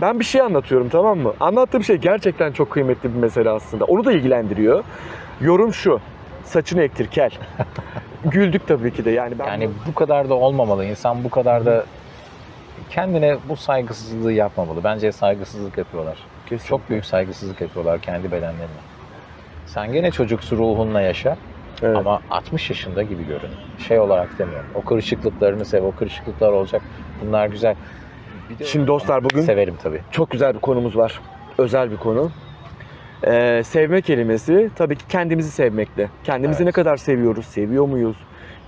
Ben bir şey anlatıyorum tamam mı? Anlattığım şey gerçekten çok kıymetli bir mesele aslında. Onu da ilgilendiriyor. Yorum şu. Saçını ektir kel. Güldük tabii ki de yani. Ben Yani bu kadar da olmamalı. İnsan bu kadar da kendine bu saygısızlığı yapmamalı. Bence saygısızlık yapıyorlar. Kesinlikle. Çok büyük saygısızlık yapıyorlar kendi bedenlerine. Sen gene çocuksu ruhunla yaşa Evet. ama 60 yaşında gibi görün. Şey olarak demiyorum. O kırışıklıklarını sev. O kırışıklıklar olacak. Bunlar güzel. Şimdi dostlar bugün Severim tabii. çok güzel bir konumuz var. Özel bir konu. Ee, sevme kelimesi tabii ki kendimizi sevmekle. Kendimizi Evet. ne kadar seviyoruz, seviyor muyuz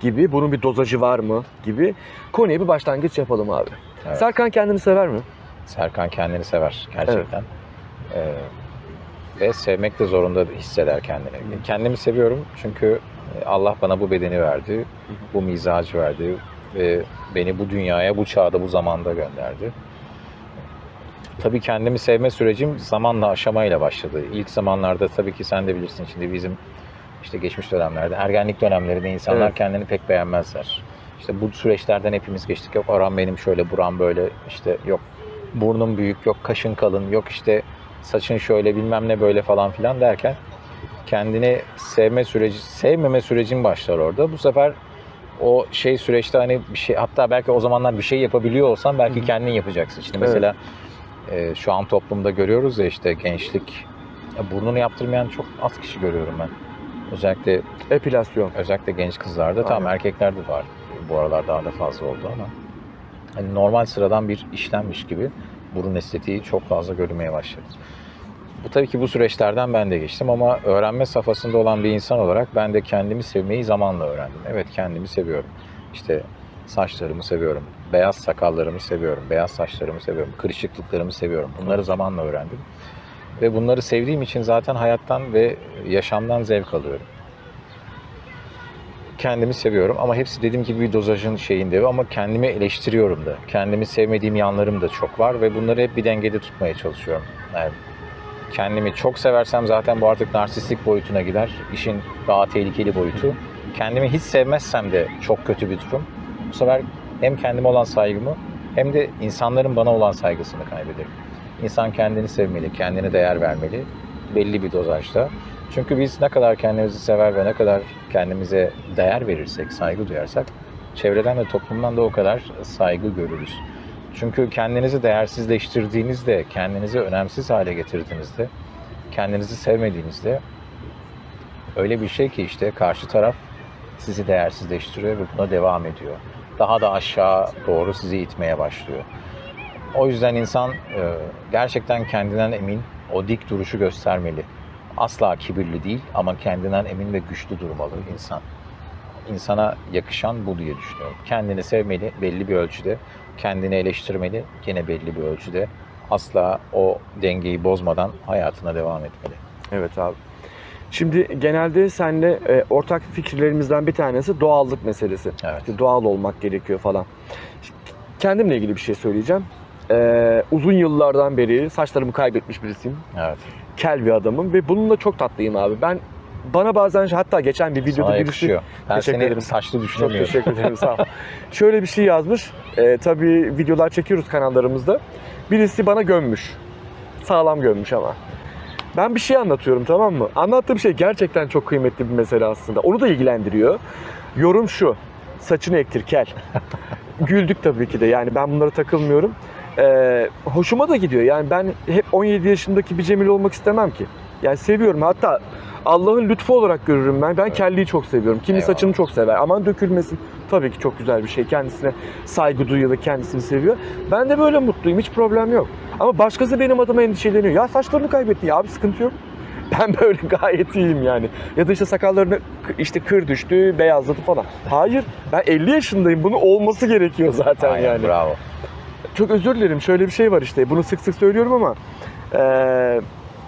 gibi. Bunun bir dozajı var mı gibi. Konuya bir başlangıç yapalım abi. Evet. Serkan kendini sever mi? Serkan kendini sever gerçekten. Ee, ve sevmek de zorunda hisseder kendini. Kendimi seviyorum çünkü Allah bana bu bedeni verdi, bu mizacı verdi ve beni bu dünyaya, bu çağda, bu zamanda gönderdi. Tabii kendimi sevme sürecim zamanla aşamayla başladı. İlk zamanlarda tabii ki sen de bilirsin şimdi bizim işte geçmiş dönemlerde, ergenlik dönemlerinde insanlar Evet. kendini pek beğenmezler. İşte bu süreçlerden hepimiz geçtik. Yok aram benim şöyle, buram böyle, işte yok burnum büyük, yok kaşın kalın, yok işte saçın şöyle bilmem ne böyle falan filan derken kendini sevme süreci, sevmeme sürecin başlar orada. Bu sefer o şey süreçte hani bir şey hatta belki o zamanlar bir şey yapabiliyor olsan belki kendin yapacaksın. Şimdi Evet. mesela e, şu an toplumda görüyoruz ya işte gençlik ya burnunu yaptırmayan çok az kişi görüyorum ben. Özellikle Epilasyon. özellikle genç kızlarda tamam Aynen. erkeklerde de var. Bu aralar daha da fazla oldu ama hani normal sıradan bir işlemmiş gibi burun estetiği çok fazla görülmeye başladı. Bu tabii ki bu süreçlerden ben de geçtim ama öğrenme safhasında olan bir insan olarak ben de kendimi sevmeyi zamanla öğrendim. Evet kendimi seviyorum. İşte saçlarımı seviyorum. Beyaz sakallarımı seviyorum. Beyaz saçlarımı seviyorum. Kırışıklıklarımı seviyorum. Bunları zamanla öğrendim. Ve bunları sevdiğim için zaten hayattan ve yaşamdan zevk alıyorum kendimi seviyorum ama hepsi dediğim gibi bir dozajın şeyinde ama kendimi eleştiriyorum da. Kendimi sevmediğim yanlarım da çok var ve bunları hep bir dengede tutmaya çalışıyorum. Yani kendimi çok seversem zaten bu artık narsistik boyutuna gider. İşin daha tehlikeli boyutu. Kendimi hiç sevmezsem de çok kötü bir durum. Bu sefer hem kendime olan saygımı hem de insanların bana olan saygısını kaybederim. İnsan kendini sevmeli, kendine değer vermeli belli bir dozajda. Çünkü biz ne kadar kendimizi sever ve ne kadar kendimize değer verirsek, saygı duyarsak çevreden ve toplumdan da o kadar saygı görürüz. Çünkü kendinizi değersizleştirdiğinizde, kendinizi önemsiz hale getirdiğinizde, kendinizi sevmediğinizde öyle bir şey ki işte karşı taraf sizi değersizleştiriyor ve buna devam ediyor. Daha da aşağı doğru sizi itmeye başlıyor. O yüzden insan e, gerçekten kendinden emin, o dik duruşu göstermeli. Asla kibirli değil ama kendinden emin ve güçlü durmalı insan. İnsana yakışan bu diye düşünüyorum. Kendini sevmeli belli bir ölçüde, kendini eleştirmeli gene belli bir ölçüde. Asla o dengeyi bozmadan hayatına devam etmeli. Evet abi. Şimdi genelde seninle e, ortak fikirlerimizden bir tanesi doğallık meselesi. Evet. İşte doğal olmak gerekiyor falan. Kendimle ilgili bir şey söyleyeceğim. Ee, uzun yıllardan beri saçlarımı kaybetmiş birisiyim. Evet. Kel bir adamım ve bununla çok tatlıyım abi. Ben bana bazen hatta geçen bir videoda Sana birisi yakışıyor. Ben Teşekkür seni ederim. saçlı çok düşünemiyorum. teşekkür ederim sağ ol. Şöyle bir şey yazmış. Ee, tabii videolar çekiyoruz kanallarımızda. Birisi bana gömmüş. Sağlam gömmüş ama. Ben bir şey anlatıyorum tamam mı? Anlattığım şey gerçekten çok kıymetli bir mesele aslında. Onu da ilgilendiriyor. Yorum şu. Saçını ektir kel. Güldük tabii ki de yani ben bunlara takılmıyorum. Ee, hoşuma da gidiyor. Yani ben hep 17 yaşındaki bir Cemil olmak istemem ki. Yani seviyorum. Hatta Allah'ın lütfu olarak görürüm ben. Ben kelliyi çok seviyorum. Kimi Eyvallah. saçını çok sever. Aman dökülmesin. Tabii ki çok güzel bir şey. Kendisine saygı duyuyor ve kendisini seviyor. Ben de böyle mutluyum. Hiç problem yok. Ama başkası benim adıma endişeleniyor. Ya saçlarını kaybetti ya abi sıkıntı yok. Ben böyle gayet iyiyim yani. Ya da işte sakallarını işte kır düştü, beyazladı falan. Hayır. Ben 50 yaşındayım. Bunun olması gerekiyor zaten Aynen, yani. bravo. Çok özür dilerim. Şöyle bir şey var işte. Bunu sık sık söylüyorum ama eee,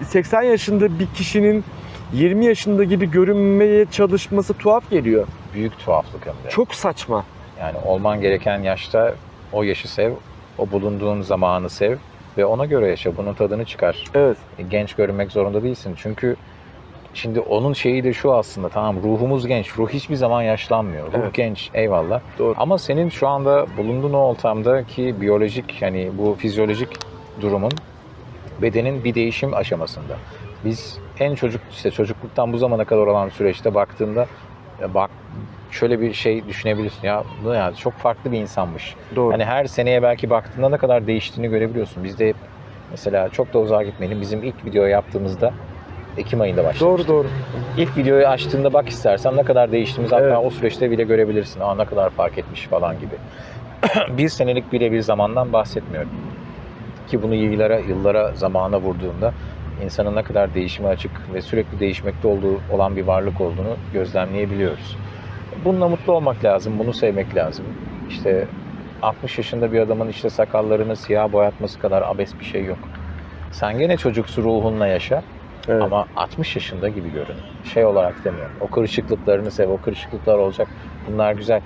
80 yaşında bir kişinin 20 yaşında gibi görünmeye çalışması tuhaf geliyor. Büyük tuhaflık hem de. Çok saçma. Yani olman gereken yaşta o yaşı sev, o bulunduğun zamanı sev ve ona göre yaşa. Bunun tadını çıkar. Evet. E, Genç görünmek zorunda değilsin. Çünkü şimdi onun şeyi de şu aslında tamam ruhumuz genç. Ruh hiçbir zaman yaşlanmıyor. Ruh Evet. genç eyvallah. Doğru. Ama senin şu anda bulunduğun o ortamdaki biyolojik yani bu fizyolojik durumun bedenin bir değişim aşamasında. Biz en çocuk işte çocukluktan bu zamana kadar olan süreçte baktığında e, bak şöyle bir şey düşünebilirsin ya bu ya çok farklı bir insanmış. Doğru. Hani her seneye belki baktığında ne kadar değiştiğini görebiliyorsun. Biz de hep mesela çok da uzağa gitmeyelim. Bizim ilk video yaptığımızda Ekim ayında başladık. doğru doğru. İlk videoyu açtığında bak istersen ne kadar değiştiğimizi hatta Evet. o süreçte bile görebilirsin. Aa ne kadar fark etmiş falan gibi. bir senelik bile bir zamandan bahsetmiyorum. Ki bunu yıllara, yıllara zamana vurduğunda insanın ne kadar değişime açık ve sürekli değişmekte olduğu olan bir varlık olduğunu gözlemleyebiliyoruz. Bununla mutlu olmak lazım, bunu sevmek lazım. İşte 60 yaşında bir adamın işte sakallarını siyah boyatması kadar abes bir şey yok. Sen gene çocuksu ruhunla yaşa. Evet. Ama 60 yaşında gibi görün. Şey olarak demiyorum. O kırışıklıklarını sev. O kırışıklıklar olacak. Bunlar güzel.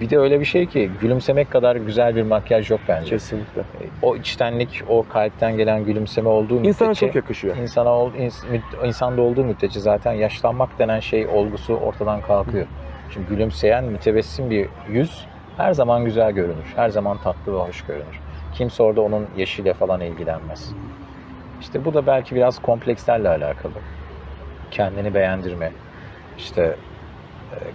Bir de öyle bir şey ki gülümsemek kadar güzel bir makyaj yok bence. Kesinlikle. O içtenlik, o kalpten gelen gülümseme olduğu müddetçe İnsana çok yakışıyor. insana ol, ins- insanda olduğu müddetçe zaten yaşlanmak denen şey olgusu ortadan kalkıyor. Şimdi gülümseyen, mütebessim bir yüz her zaman güzel görünür. Her zaman tatlı ve hoş görünür. Kimse orada onun yaşıyla falan ilgilenmez. İşte bu da belki biraz komplekslerle alakalı. Kendini beğendirme, işte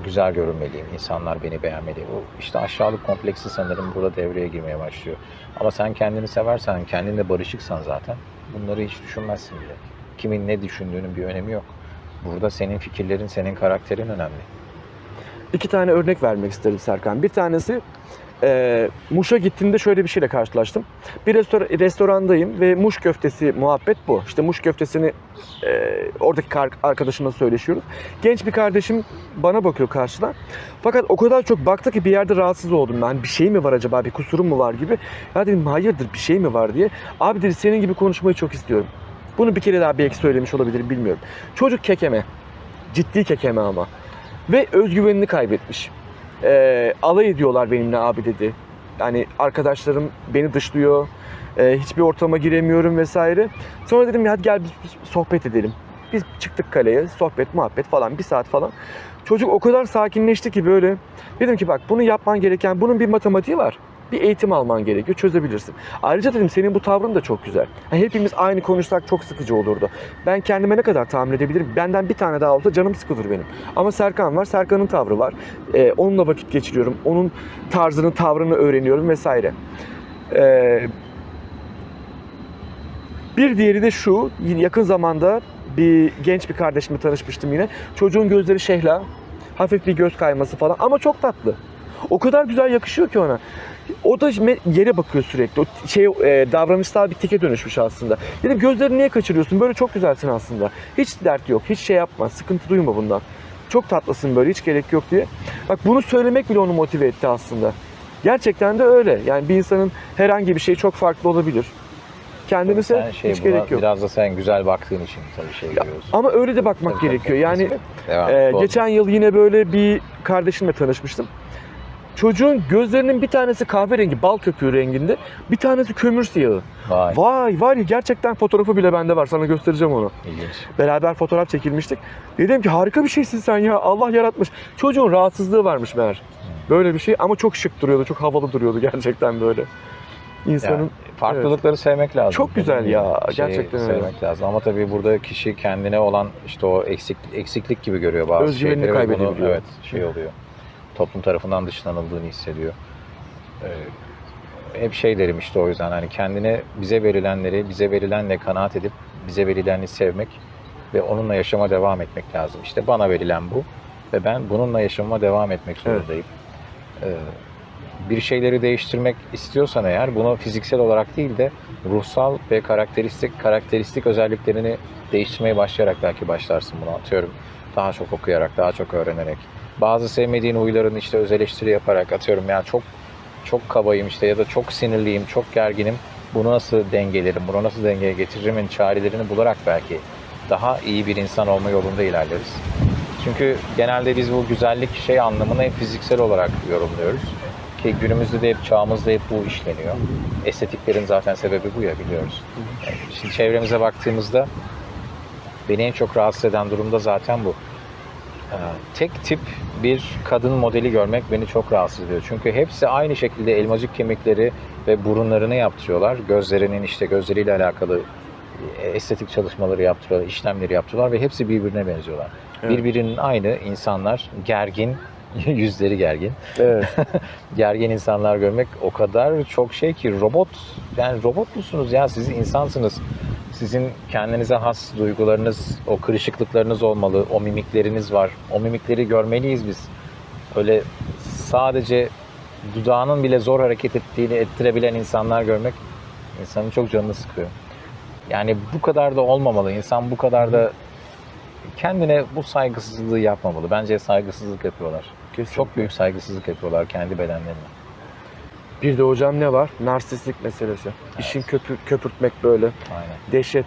güzel görünmeliyim, insanlar beni beğenmeli. Bu işte aşağılık kompleksi sanırım burada devreye girmeye başlıyor. Ama sen kendini seversen, kendinle barışıksan zaten bunları hiç düşünmezsin bile. Kimin ne düşündüğünün bir önemi yok. Burada senin fikirlerin, senin karakterin önemli. İki tane örnek vermek isterim Serkan. Bir tanesi e, Muş'a gittiğimde şöyle bir şeyle karşılaştım. Bir restor- restorandayım ve muş köftesi muhabbet bu. İşte muş köftesini e, oradaki arkadaşımla söyleşiyoruz. Genç bir kardeşim bana bakıyor karşıdan. Fakat o kadar çok baktı ki bir yerde rahatsız oldum ben. Bir şey mi var acaba, bir kusurum mu var gibi. Ya dedim hayırdır bir şey mi var diye. Abi dedi senin gibi konuşmayı çok istiyorum. Bunu bir kere daha belki söylemiş olabilirim bilmiyorum. Çocuk kekeme. Ciddi kekeme ama. Ve özgüvenini kaybetmiş. Ee, alay ediyorlar benimle abi dedi. Yani arkadaşlarım beni dışlıyor. Ee, hiçbir ortama giremiyorum vesaire. Sonra dedim ya gel biz, biz sohbet edelim. Biz çıktık kaleye sohbet muhabbet falan bir saat falan. Çocuk o kadar sakinleşti ki böyle. Dedim ki bak bunu yapman gereken bunun bir matematiği var. Bir eğitim alman gerekiyor çözebilirsin. Ayrıca dedim senin bu tavrın da çok güzel. Yani hepimiz aynı konuşsak çok sıkıcı olurdu. Ben kendime ne kadar tahammül edebilirim? Benden bir tane daha olsa canım sıkılır benim. Ama Serkan var. Serkan'ın tavrı var. Ee, onunla vakit geçiriyorum. Onun tarzını, tavrını öğreniyorum vesaire. Ee, bir diğeri de şu. Yakın zamanda bir genç bir kardeşimle tanışmıştım yine. Çocuğun gözleri şehla. Hafif bir göz kayması falan ama çok tatlı. O kadar güzel yakışıyor ki ona. O da yere bakıyor sürekli. O şey e, davranışsal bir tike dönüşmüş aslında. Dedim gözlerini niye kaçırıyorsun? Böyle çok güzelsin aslında. Hiç dert yok. Hiç şey yapma. Sıkıntı duyma bundan. Çok tatlısın böyle. Hiç gerek yok diye. Bak bunu söylemek bile onu motive etti aslında. Gerçekten de öyle. Yani bir insanın herhangi bir şey çok farklı olabilir. Kendini sev, şey hiç gerek yok. biraz da sen güzel baktığın için tabii şey görüyorsun. Ama öyle de bakmak Tabii, gerekiyor. tabii. Yani Devam. Doğru. geçen yıl yine böyle bir kardeşimle tanışmıştım. Çocuğun gözlerinin bir tanesi kahverengi, bal köpüğü renginde, bir tanesi kömür siyahı. Vay, Vay var ya gerçekten fotoğrafı bile bende var. Sana göstereceğim onu. ilginç. Beraber fotoğraf çekilmiştik. Dedim ki harika bir şeysin sen ya. Allah yaratmış. Çocuğun rahatsızlığı varmış meğer. Böyle bir şey ama çok şık duruyordu. Çok havalı duruyordu gerçekten böyle. İnsanın Yani farklılıkları sevmek lazım. Çok güzel ya, Şeyi gerçekten öyle. sevmek lazım. Ama tabii burada kişi kendine olan işte o eksik, eksiklik gibi görüyor bazı Özgüvenini şeyleri. ve bunu- kaybedebiliyor. Evet, şey oluyor. Toplum tarafından dışlanıldığını hissediyor. Ee, hep şey derim işte o yüzden hani kendine bize verilenleri, bize verilenle kanaat edip bize verilenleri sevmek ve onunla yaşama devam etmek lazım. İşte bana verilen bu ve ben bununla yaşamama devam etmek zorundayım. Ee, bir şeyleri değiştirmek istiyorsan eğer bunu fiziksel olarak değil de ruhsal ve karakteristik karakteristik özelliklerini değiştirmeye başlayarak belki başlarsın bunu atıyorum. Daha çok okuyarak, daha çok öğrenerek. Bazı sevmediğin huylarını işte öz eleştiri yaparak atıyorum ya çok çok kabayım işte ya da çok sinirliyim, çok gerginim. Bunu nasıl dengelerim, bunu nasıl dengeye getiririm çarelerini bularak belki daha iyi bir insan olma yolunda ilerleriz. Çünkü genelde biz bu güzellik şey anlamını hep fiziksel olarak yorumluyoruz. Ki günümüzde de hep çağımızda hep bu işleniyor. Estetiklerin zaten sebebi bu ya biliyoruz. Yani Şimdi çevremize baktığımızda beni en çok rahatsız eden durumda zaten bu. Ee, tek tip bir kadın modeli görmek beni çok rahatsız ediyor. Çünkü hepsi aynı şekilde elmacık kemikleri ve burunlarını yaptırıyorlar. Gözlerinin işte gözleriyle alakalı e, estetik çalışmaları yaptırıyorlar, işlemleri yaptırıyorlar ve hepsi birbirine benziyorlar. Evet. Birbirinin aynı insanlar, gergin, yüzleri gergin. Evet. Gergin insanlar görmek o kadar çok şey ki robot, yani robot musunuz ya siz insansınız. Sizin kendinize has duygularınız, o kırışıklıklarınız olmalı, o mimikleriniz var. O mimikleri görmeliyiz biz. Öyle sadece dudağının bile zor hareket ettiğini ettirebilen insanlar görmek insanın çok canını sıkıyor. Yani bu kadar da olmamalı. İnsan bu kadar da kendine bu saygısızlığı yapmamalı. Bence saygısızlık yapıyorlar. Kesinlikle. Çok büyük saygısızlık yapıyorlar kendi bedenlerine. Bir de hocam ne var? Narsistlik meselesi. İşin köpür, köpürtmek böyle. Aynen. Dehşet.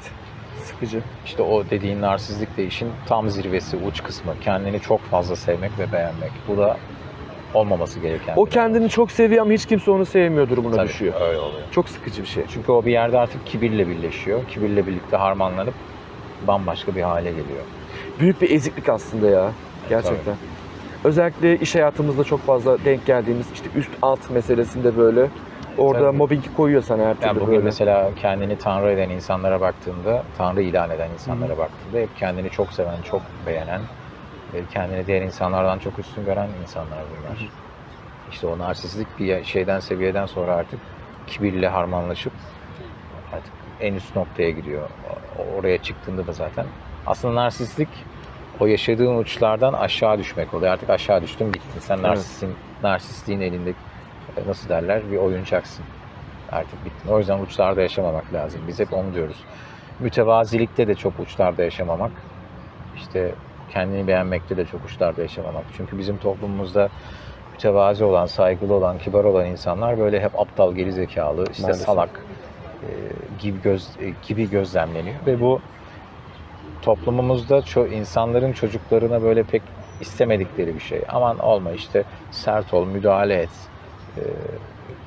Sıkıcı. İşte o dediğin narsizlik de işin tam zirvesi, uç kısmı. Kendini çok fazla sevmek ve beğenmek. Bu da olmaması gereken. O kendini çok seviyor ama hiç kimse onu sevmiyor durumuna Tabii, düşüyor. Öyle oluyor. Çok sıkıcı bir şey. Çünkü o bir yerde artık kibirle birleşiyor. Kibirle birlikte harmanlanıp bambaşka bir hale geliyor. Büyük bir eziklik aslında ya. Gerçekten. Özellikle iş hayatımızda çok fazla denk geldiğimiz işte üst alt meselesinde böyle orada Tabii. mobbing koyuyor sana her türlü Yani bugün böyle. mesela kendini tanrı eden insanlara baktığında, tanrı ilan eden insanlara baktığında hep kendini çok seven, çok beğenen ve kendini diğer insanlardan çok üstün gören insanlar bunlar. İşte o narsistlik bir şeyden seviyeden sonra artık kibirle harmanlaşıp artık en üst noktaya gidiyor. Oraya çıktığında da zaten aslında narsistlik o yaşadığın uçlardan aşağı düşmek oluyor. Artık aşağı düştün bittin. Sen Evet. narsistin, narsistliğin elinde e, nasıl derler bir oyuncaksın. Artık bittin. O yüzden uçlarda yaşamamak lazım. Biz hep onu diyoruz. Mütevazilikte de çok uçlarda yaşamamak. İşte kendini beğenmekte de çok uçlarda yaşamamak. Çünkü bizim toplumumuzda mütevazi olan, saygılı olan, kibar olan insanlar böyle hep aptal, gerizekalı, işte Maalesef. salak e, gibi göz e, gibi gözlemleniyor ve bu toplumumuzda ço- insanların çocuklarına böyle pek istemedikleri bir şey. Aman olma işte sert ol, müdahale et, e,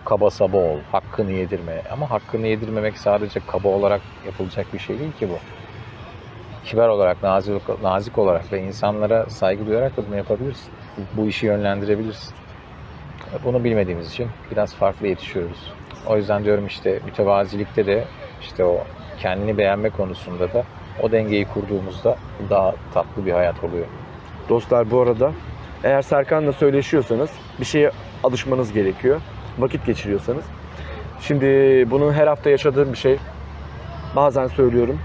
kaba saba ol, hakkını yedirme. Ama hakkını yedirmemek sadece kaba olarak yapılacak bir şey değil ki bu. Kibar olarak, nazik, nazik olarak ve insanlara saygı duyarak da bunu yapabilirsin. Bu işi yönlendirebilirsin. Bunu bilmediğimiz için biraz farklı yetişiyoruz. O yüzden diyorum işte mütevazilikte de işte o kendini beğenme konusunda da o dengeyi kurduğumuzda daha tatlı bir hayat oluyor. Dostlar bu arada eğer Serkan'la söyleşiyorsanız bir şeye alışmanız gerekiyor. Vakit geçiriyorsanız. Şimdi bunu her hafta yaşadığım bir şey. Bazen söylüyorum.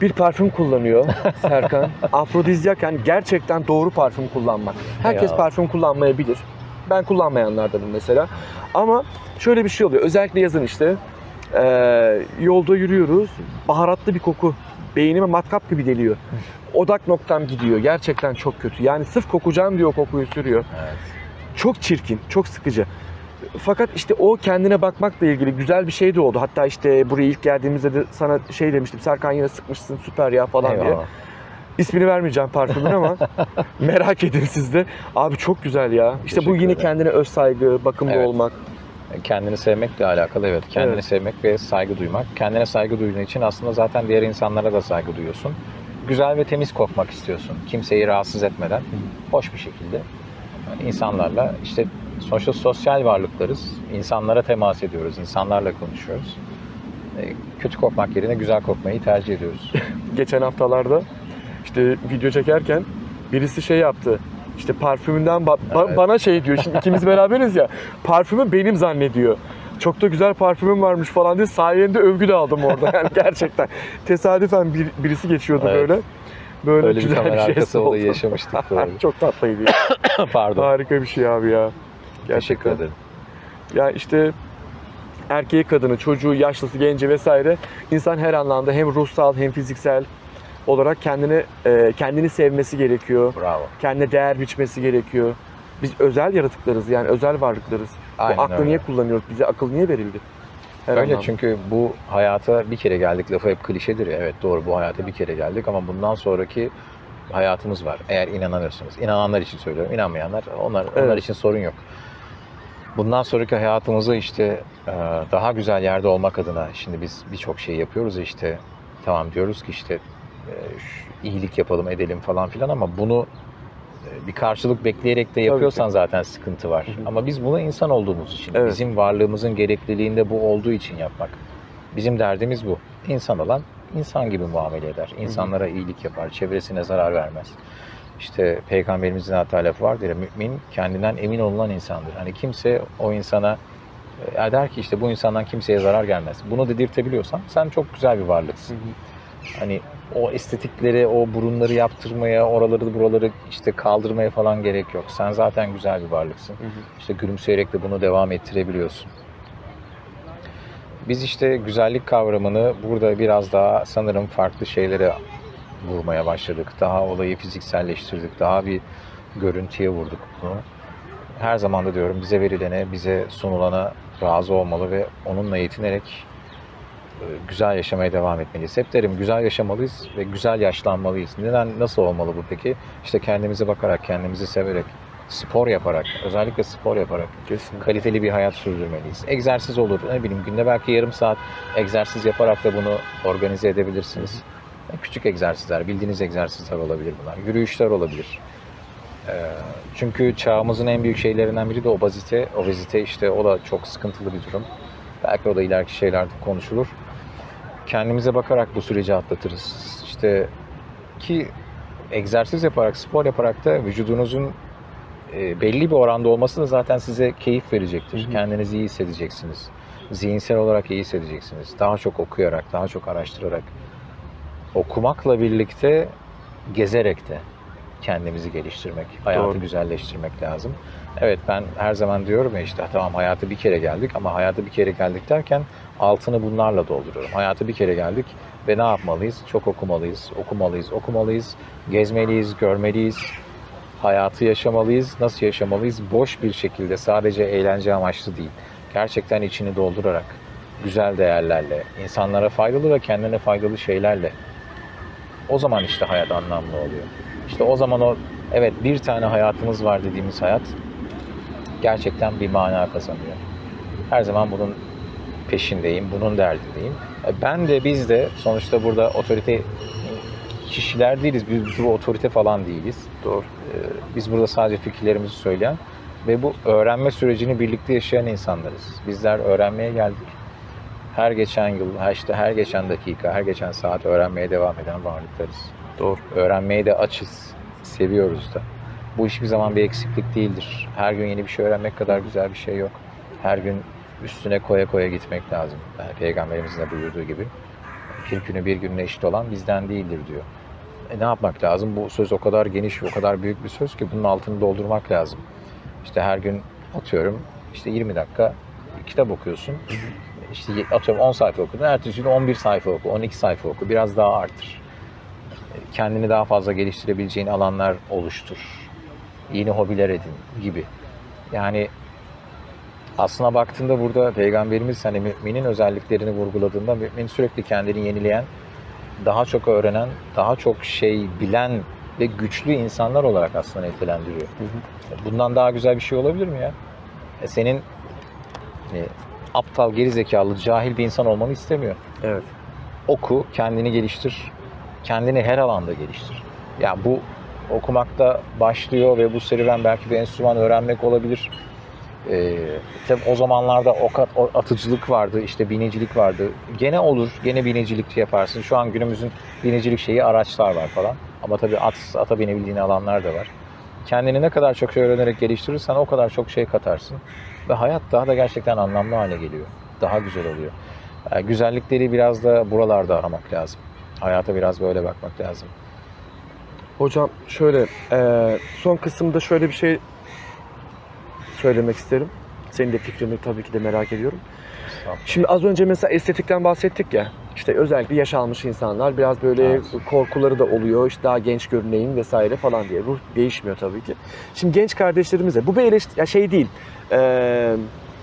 Bir parfüm kullanıyor Serkan. Afrodizyak yani gerçekten doğru parfüm kullanmak. Herkes Ya. parfüm kullanmayabilir. Ben kullanmayanlardanım mesela. Ama şöyle bir şey oluyor. Özellikle yazın işte. Eee, yolda yürüyoruz. Baharatlı bir koku. Beynime matkap gibi deliyor. Odak noktam gidiyor. Gerçekten çok kötü. Yani sırf kokacağım diyor kokuyu sürüyor. Evet. Çok çirkin, çok sıkıcı. Fakat işte o kendine bakmakla ilgili güzel bir şey de oldu. Hatta işte buraya ilk geldiğimizde de sana şey demiştim. Serkan yine sıkmışsın süper ya falan diye. Eyvallah. İsmini vermeyeceğim parfümün ama merak edin siz de. Abi çok güzel ya. İşte bu yine ederim. kendine öz saygı, bakımlı Evet. olmak. Kendini sevmekle alakalı evet. Kendini Evet. sevmek ve saygı duymak. Kendine saygı duyduğun için aslında zaten diğer insanlara da saygı duyuyorsun. Güzel ve temiz kokmak istiyorsun. Kimseyi rahatsız etmeden, hoş bir şekilde yani insanlarla işte sonuçta sosyal varlıklarız. İnsanlara temas ediyoruz, insanlarla konuşuyoruz. E, Kötü kokmak yerine güzel kokmayı tercih ediyoruz. Geçen haftalarda işte video çekerken birisi şey yaptı. İşte parfümünden ba- ba- Evet. bana şey diyor. Şimdi ikimiz beraberiz ya. Parfümü benim zannediyor. Çok da güzel parfümüm varmış falan diye sayende övgü de aldım orada. Yani gerçekten tesadüfen bir, birisi geçiyordu Evet. böyle. Böyle Öyle bir güzel kamera şey arkası oldu. olayı yaşamıştık. Doğru. Çok tatlıydı. Pardon. Harika bir şey abi ya. Teşekkür ederim. Ya işte erkeği, kadını, çocuğu, yaşlısı, genci vesaire insan her anlamda hem ruhsal hem fiziksel olarak kendini e, kendini sevmesi gerekiyor. Bravo. Kendine değer biçmesi gerekiyor. Biz özel yaratıklarız yani özel varlıklarız. Aynen Bu aklı öyle. niye kullanıyoruz? Bize akıl niye verildi? Her Öyle anlamda. çünkü bu hayata bir kere geldik lafı hep klişedir ya. Evet doğru bu hayata bir kere geldik ama bundan sonraki hayatımız var. Eğer inanıyorsanız. İnananlar için söylüyorum. İnanmayanlar onlar, onlar Evet. için sorun yok. Bundan sonraki hayatımızı işte e, daha güzel yerde olmak adına şimdi biz birçok şey yapıyoruz ya işte tamam diyoruz ki işte iyilik yapalım edelim falan filan ama bunu e, bir karşılık bekleyerek de yapıyorsan zaten sıkıntı var. Hı hı. Ama biz bunu insan olduğumuz için, Evet. bizim varlığımızın gerekliliğinde bu olduğu için yapmak. Bizim derdimiz bu. İnsan olan insan gibi muamele eder. İnsanlara iyilik yapar, çevresine zarar vermez. İşte peygamberimizin hatta lafı vardır ya, mümin kendinden emin olunan insandır. Hani kimse o insana e, der ki işte bu insandan kimseye zarar gelmez. Bunu dedirtebiliyorsan sen çok güzel bir varlıksın. Hani o estetikleri, o burunları yaptırmaya, oraları buraları işte kaldırmaya falan gerek yok. Sen zaten güzel bir varlıksın. İşte gülümseyerek de bunu devam ettirebiliyorsun. Biz işte güzellik kavramını burada biraz daha sanırım farklı şeylere vurmaya başladık. Daha olayı fizikselleştirdik. Daha bir görüntüye vurduk bunu. Her zaman da diyorum bize verilene, bize sunulana razı olmalı ve onunla yetinerek güzel yaşamaya devam etmeliyiz. Hep derim güzel yaşamalıyız ve güzel yaşlanmalıyız. Neden, nasıl olmalı bu peki? İşte kendimize bakarak, kendimizi severek, spor yaparak, özellikle spor yaparak Kesinlikle. kaliteli bir hayat sürdürmeliyiz. Egzersiz olur, ne bileyim günde belki yarım saat egzersiz yaparak da bunu organize edebilirsiniz. Küçük egzersizler, bildiğiniz egzersizler olabilir bunlar. Yürüyüşler olabilir. Ee, Çünkü çağımızın en büyük şeylerinden biri de obezite. Obezite işte o da çok sıkıntılı bir durum. Belki o da ileriki şeylerde konuşulur. Kendimize bakarak bu süreci atlatırız. İşte ki egzersiz yaparak, spor yaparak da vücudunuzun e, belli bir oranda olması da zaten size keyif verecektir. Hı hı. Kendinizi iyi hissedeceksiniz. Zihinsel olarak iyi hissedeceksiniz. Daha çok okuyarak, daha çok araştırarak. Okumakla birlikte gezerek de kendimizi geliştirmek, hayatı Doğru. güzelleştirmek lazım. Evet ben her zaman diyorum ya işte tamam hayatı bir kere geldik ama hayatı bir kere geldik derken altını bunlarla dolduruyorum. Hayatı bir kere geldik ve ne yapmalıyız? Çok okumalıyız, okumalıyız, okumalıyız, gezmeliyiz, görmeliyiz, hayatı yaşamalıyız. Nasıl yaşamalıyız? Boş bir şekilde sadece eğlence amaçlı değil. Gerçekten içini doldurarak, güzel değerlerle, insanlara faydalı ve kendine faydalı şeylerle. O zaman işte hayat anlamlı oluyor. İşte o zaman o evet bir tane hayatımız var dediğimiz hayat gerçekten bir mana kazanıyor. Her zaman bunun peşindeyim, bunun derdindeyim. E, Ben de biz de sonuçta burada otorite kişiler değiliz. Biz, bu otorite falan değiliz. Doğru. Ee, Biz burada sadece fikirlerimizi söyleyen ve bu öğrenme sürecini birlikte yaşayan insanlarız. Bizler öğrenmeye geldik. Her geçen yıl, her işte her geçen dakika, her geçen saat öğrenmeye devam eden varlıklarız. Doğru. Öğrenmeyi de açız, seviyoruz da. Bu hiçbir zaman bir eksiklik değildir. Her gün yeni bir şey öğrenmek kadar güzel bir şey yok. Her gün üstüne koya koya gitmek lazım. Yani Peygamberimizin de buyurduğu gibi. Bir günü bir gününe eşit olan bizden değildir diyor. E ne yapmak lazım? Bu söz o kadar geniş, o kadar büyük bir söz ki bunun altını doldurmak lazım. İşte her gün atıyorum işte 20 dakika kitap okuyorsun. İşte atıyorum 10 sayfa okudun. Ertesi gün 11 sayfa oku, 12 sayfa oku. Biraz daha artır. Kendini daha fazla geliştirebileceğin alanlar oluştur. Yeni hobiler edin gibi. Yani aslına baktığında burada Peygamberimiz hani müminin özelliklerini vurguladığında mümin sürekli kendini yenileyen, daha çok öğrenen, daha çok şey bilen ve güçlü insanlar olarak aslında nitelendiriyor. Bundan daha güzel bir şey olabilir mi ya? E senin e, aptal, gerizekalı, cahil bir insan olmanı istemiyor. Evet. Oku, kendini geliştir. Kendini her alanda geliştir. Ya bu okumakta başlıyor ve bu serüven belki bir enstrüman öğrenmek olabilir. Ee, tabii o zamanlarda ok at- atıcılık vardı, işte binicilik vardı. Gene olur, gene binicilik yaparsın. Şu an günümüzün binicilik şeyi araçlar var falan. Ama tabii at, ata binebildiğin alanlar da var. Kendini ne kadar çok şey öğrenerek geliştirirsen o kadar çok şey katarsın. Ve hayat daha da gerçekten anlamlı hale geliyor. Daha güzel oluyor. Yani güzellikleri biraz da buralarda aramak lazım. Hayata biraz böyle bakmak lazım. Hocam şöyle eee, son kısımda şöyle bir şey söylemek isterim. Senin de fikrini tabii ki de merak ediyorum. Şimdi az önce mesela estetikten bahsettik ya. İşte özellikle yaş almış insanlar biraz böyle Evet. korkuları da oluyor. İşte daha genç görüneyim vesaire falan diye. Ruh değişmiyor tabii ki. Şimdi genç kardeşlerimize bu bir eleştiri şey değil. eee,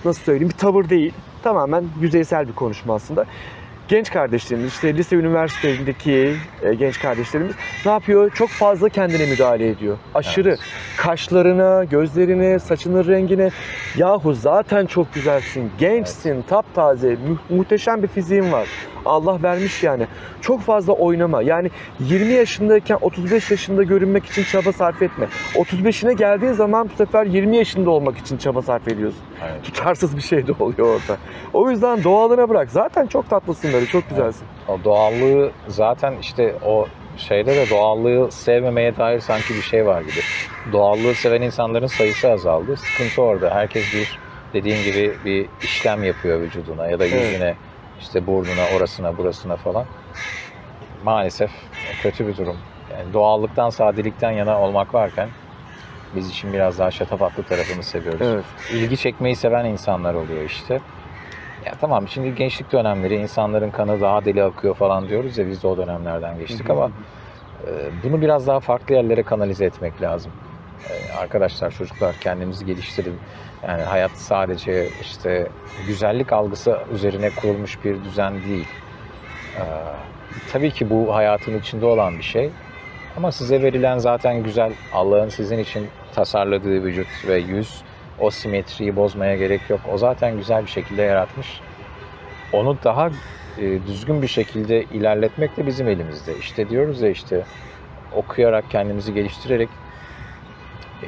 nasıl söyleyeyim bir tavır değil. Tamamen yüzeysel bir konuşma aslında. Genç kardeşlerimiz işte lise üniversitedeki e, genç kardeşlerimiz ne yapıyor? Çok fazla kendine müdahale ediyor. Aşırı Evet. kaşlarına, gözlerine, saçının rengine. Yahu zaten çok güzelsin, gençsin, taptaze, mu- muhteşem bir fiziğin var. Allah vermiş yani. Çok fazla oynama. Yani 20 yaşındayken 35 yaşında görünmek için çaba sarf etme. 35'ine geldiğin zaman bu sefer 20 yaşında olmak için çaba sarf ediyorsun. Evet. Tutarsız bir şey de oluyor orada. O yüzden doğalına bırak. Zaten çok tatlısın böyle, çok güzelsin. O doğallığı zaten işte o şeyde de doğallığı sevmemeye dair sanki bir şey var gibi. Doğallığı seven insanların sayısı azaldı. Sıkıntı orada. Herkes bir dediğin gibi bir işlem yapıyor vücuduna ya da Evet. İşte burnuna, orasına, burasına falan. Maalesef kötü bir durum. Yani doğallıktan, sadelikten yana olmak varken biz için biraz daha şatafatlı tarafını seviyoruz. Evet. ilgi çekmeyi seven insanlar oluyor işte. Ya tamam şimdi gençlik dönemleri insanların kanı daha deli akıyor falan diyoruz ya biz de o dönemlerden geçtik ama e, bunu biraz daha farklı yerlere kanalize etmek lazım. E, arkadaşlar çocuklar kendimizi geliştirin. Yani hayat sadece işte güzellik algısı üzerine kurulmuş bir düzen değil. E, tabii ki bu hayatın içinde olan bir şey. Ama size verilen zaten güzel Allah'ın sizin için tasarladığı vücut ve yüz o simetriyi bozmaya gerek yok. O zaten güzel bir şekilde yaratmış. Onu daha e, düzgün bir şekilde ilerletmek de bizim elimizde. İşte diyoruz ya işte okuyarak kendimizi geliştirerek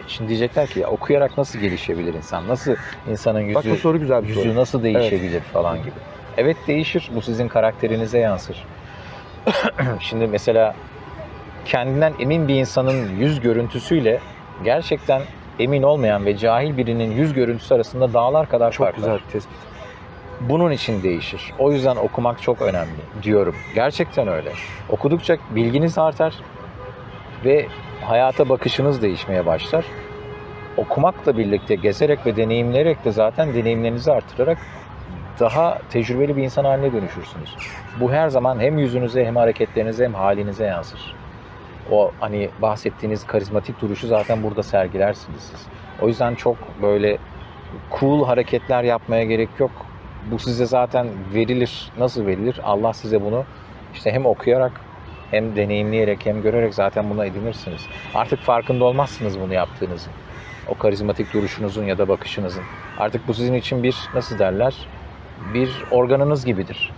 şimdi diyecekler ki ya okuyarak nasıl gelişebilir insan? Nasıl insanın Bak bu yüzü soru güzel bir yüzü soru. nasıl değişebilir falan gibi. Evet değişir. Bu sizin karakterinize yansır. Şimdi mesela kendinden emin bir insanın yüz görüntüsüyle gerçekten emin olmayan ve cahil birinin yüz görüntüsü arasında dağlar kadar Çok fark güzel var. bir tespit. Bunun için değişir. O yüzden okumak çok önemli diyorum. Gerçekten öyle. Okudukça bilginiz artar ve hayata bakışınız değişmeye başlar. Okumakla birlikte gezerek ve deneyimleyerek de zaten deneyimlerinizi artırarak daha tecrübeli bir insan haline dönüşürsünüz. Bu her zaman hem yüzünüze hem hareketlerinize hem halinize yansır. O hani bahsettiğiniz karizmatik duruşu zaten burada sergilersiniz siz. O yüzden çok böyle cool hareketler yapmaya gerek yok. Bu size zaten verilir. Nasıl verilir? Allah size bunu işte hem okuyarak hem deneyimleyerek hem görerek zaten bunu edinirsiniz. Artık farkında olmazsınız bunu yaptığınızın. O karizmatik duruşunuzun ya da bakışınızın. Artık bu sizin için bir nasıl derler? Bir organınız gibidir.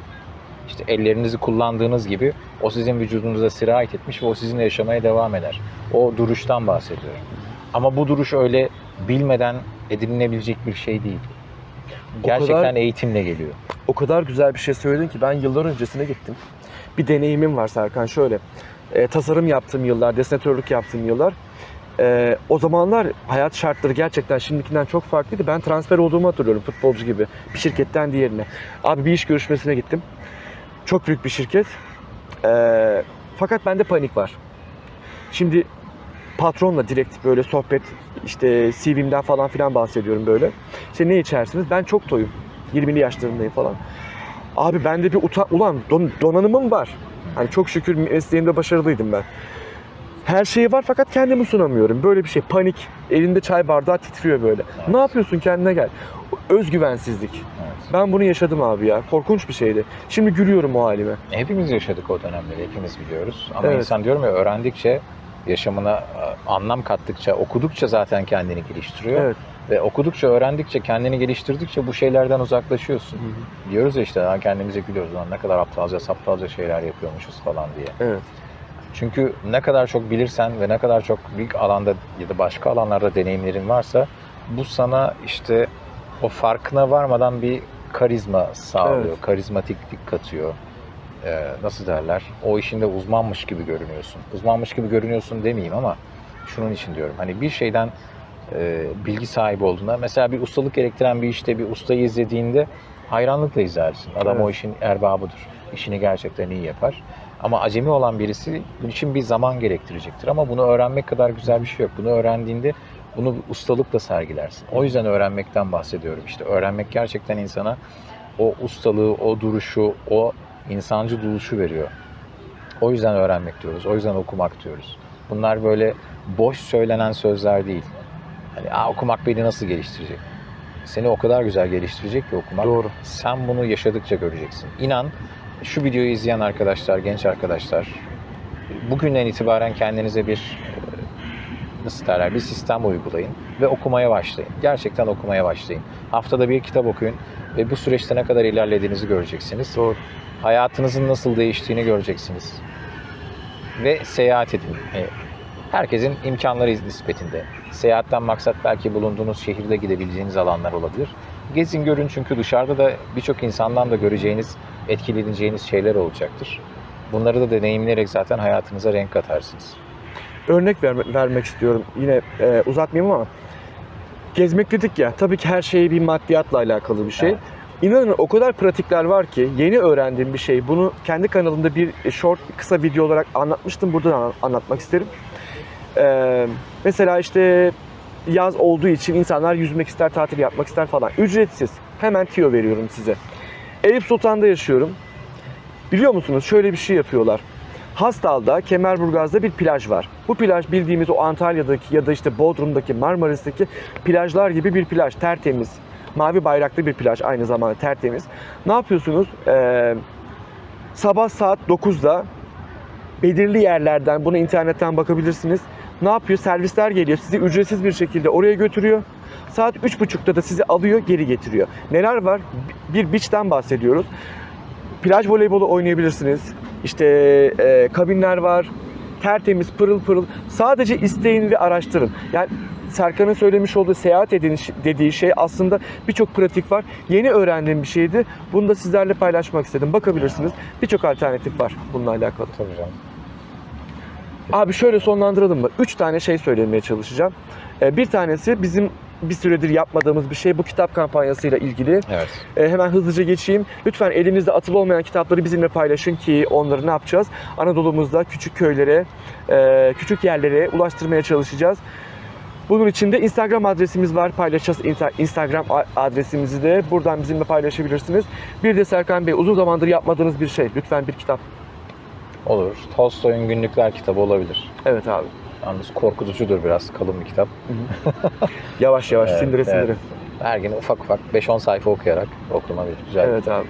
İşte ellerinizi kullandığınız gibi o sizin vücudunuza sirayet etmiş ve o sizinle yaşamaya devam eder. O duruştan bahsediyorum. Ama bu duruş öyle bilmeden edinilebilecek bir şey değil. O Gerçekten kadar- eğitimle geliyor. O kadar güzel bir şey söyledin ki ben yıllar öncesine gittim. Bir deneyimim var Serkan şöyle. E, tasarım yaptığım yıllar, desenatörlük yaptığım yıllar. E, o zamanlar hayat şartları gerçekten şimdikinden çok farklıydı. Ben transfer olduğumu hatırlıyorum futbolcu gibi. Bir şirketten diğerine. Abi bir iş görüşmesine gittim. Çok büyük bir şirket. E, fakat bende panik var. Şimdi patronla direkt böyle sohbet işte CV'mden falan filan bahsediyorum böyle. İşte ne içersiniz? Ben çok toyum. 20'li yaşlarındayım falan. Abi bende bir uta ulan don- donanımım var. Hani çok şükür mesleğimde başarılıydım ben. Her şeyi var fakat kendimi sunamıyorum. Böyle bir şey panik. Elinde çay bardağı titriyor böyle. Ne yapıyorsun kendine gel. Özgüvensizlik. Evet. Ben bunu yaşadım abi ya. Korkunç bir şeydi. Şimdi gülüyorum o halime. Hepimiz yaşadık o dönemleri, hepimiz biliyoruz. Ama Evet. insan diyorum ya öğrendikçe, yaşamına anlam kattıkça, okudukça zaten kendini geliştiriyor. Evet. Ve okudukça, öğrendikçe, kendini geliştirdikçe bu şeylerden uzaklaşıyorsun. Diyoruz ya işte kendimize gülüyoruz lan ne kadar aptalca, saptalca şeyler yapıyormuşuz falan diye. Evet. Çünkü ne kadar çok bilirsen ve ne kadar çok büyük alanda ya da başka alanlarda deneyimlerin varsa bu sana işte o farkına varmadan bir karizma sağlıyor, Evet. karizmatiklik katıyor. Ee, nasıl derler? O işinde uzmanmış gibi görünüyorsun. Uzmanmış gibi görünüyorsun demeyeyim ama şunun için diyorum. Hani bir şeyden e, bilgi sahibi olduğunda mesela bir ustalık gerektiren bir işte bir ustayı izlediğinde hayranlıkla izlersin. Adam Evet. o işin erbabıdır. İşini gerçekten iyi yapar. Ama acemi olan birisi bunun için bir zaman gerektirecektir. Ama bunu öğrenmek kadar güzel bir şey yok. Bunu öğrendiğinde bunu ustalıkla sergilersin. O yüzden öğrenmekten bahsediyorum. İşte öğrenmek gerçekten insana o ustalığı, o duruşu, o insancı duruşu veriyor. O yüzden öğrenmek diyoruz. O yüzden okumak diyoruz. Bunlar böyle boş söylenen sözler değil. Hani Aa, okumak beni nasıl geliştirecek? Seni o kadar güzel geliştirecek ki okumak. Doğru. Sen bunu yaşadıkça göreceksin. İnan şu videoyu izleyen arkadaşlar, genç arkadaşlar bugünden itibaren kendinize bir e, nasıl derler bir sistem uygulayın ve okumaya başlayın. Gerçekten okumaya başlayın. Haftada bir kitap okuyun ve bu süreçte ne kadar ilerlediğinizi göreceksiniz. Doğru. hayatınızın nasıl değiştiğini göreceksiniz. Ve seyahat edin. Herkesin imkanları nispetinde. Seyahatten maksat belki bulunduğunuz şehirde gidebileceğiniz alanlar olabilir. Gezin görün çünkü dışarıda da birçok insandan da göreceğiniz, etkileneceğiniz şeyler olacaktır. Bunları da deneyimleyerek zaten hayatınıza renk katarsınız. Örnek verme- vermek istiyorum. Yine e, uzatmayayım ama gezmek dedik ya. Tabii ki her şey bir maddiyatla alakalı bir şey. Evet. İnanın o kadar pratikler var ki yeni öğrendiğim bir şey. Bunu kendi kanalımda bir short kısa video olarak anlatmıştım. Burada da an- anlatmak isterim. Ee, mesela işte yaz olduğu için insanlar yüzmek ister, tatil yapmak ister falan. Ücretsiz. Hemen tiyo veriyorum size. Eyüp Sultan'da yaşıyorum. Biliyor musunuz şöyle bir şey yapıyorlar. Hastal'da, Kemerburgaz'da bir plaj var. Bu plaj bildiğimiz o Antalya'daki ya da işte Bodrum'daki, Marmaris'teki plajlar gibi bir plaj. Tertemiz. Mavi bayraklı bir plaj aynı zamanda tertemiz. Ne yapıyorsunuz? Ee, sabah saat 9'da belirli yerlerden, buna internetten bakabilirsiniz. Ne yapıyor? Servisler geliyor. Sizi ücretsiz bir şekilde oraya götürüyor. Saat 3.30'da da sizi alıyor, geri getiriyor. Neler var? Bir beach'ten bahsediyoruz. Plaj voleybolu oynayabilirsiniz. İşte e, kabinler var. Tertemiz, pırıl pırıl. Sadece isteyin ve araştırın. Yani Serkan'ın söylemiş olduğu seyahat edin dediği şey aslında birçok pratik var. Yeni öğrendiğim bir şeydi. Bunu da sizlerle paylaşmak istedim. Bakabilirsiniz. Birçok alternatif var bununla alakalı. Tabii canım. Abi şöyle sonlandıralım mı? Üç tane şey söylemeye çalışacağım. Ee, Bir tanesi bizim bir süredir yapmadığımız bir şey bu kitap kampanyasıyla ilgili. Evet. Ee, hemen hızlıca geçeyim. Lütfen elinizde atılı olmayan kitapları bizimle paylaşın ki onları ne yapacağız? Anadolu'muzda küçük köylere, e, küçük yerlere ulaştırmaya çalışacağız. Bunun için de Instagram adresimiz var. Paylaşacağız Instagram adresimizi de. Buradan bizimle paylaşabilirsiniz. Bir de Serkan Bey uzun zamandır yapmadığınız bir şey. Lütfen bir kitap. Olur. Tolstoy'un günlükler kitabı olabilir. Evet abi. Yalnız korkutucudur biraz. Kalın bir kitap. Yavaş yavaş Evet, sindire evet. sindire. Her gün ufak ufak 5-10 sayfa okuyarak okunabilir. Güzel. Evet abi.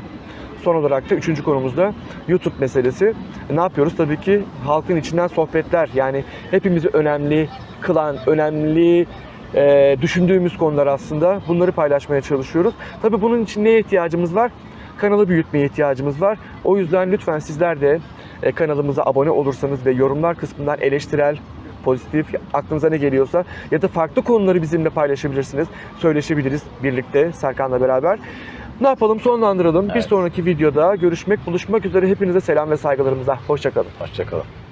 Son olarak da üçüncü konumuzda YouTube meselesi. Ne yapıyoruz? Tabii ki halkın içinden sohbetler. Yani hepimizi önemli kılan, önemli e, düşündüğümüz konular aslında. Bunları paylaşmaya çalışıyoruz. Tabii bunun için neye ihtiyacımız var? Kanalı büyütmeye ihtiyacımız var. O yüzden lütfen sizler de e, kanalımıza abone olursanız ve yorumlar kısmından eleştirel, pozitif, aklınıza ne geliyorsa ya da farklı konuları bizimle paylaşabilirsiniz. Söyleşebiliriz birlikte Serkan'la beraber. Ne yapalım sonlandıralım. Bir Evet. sonraki videoda görüşmek, buluşmak üzere. Hepinize selam ve saygılarımızla. Hoşçakalın. Hoşçakalın.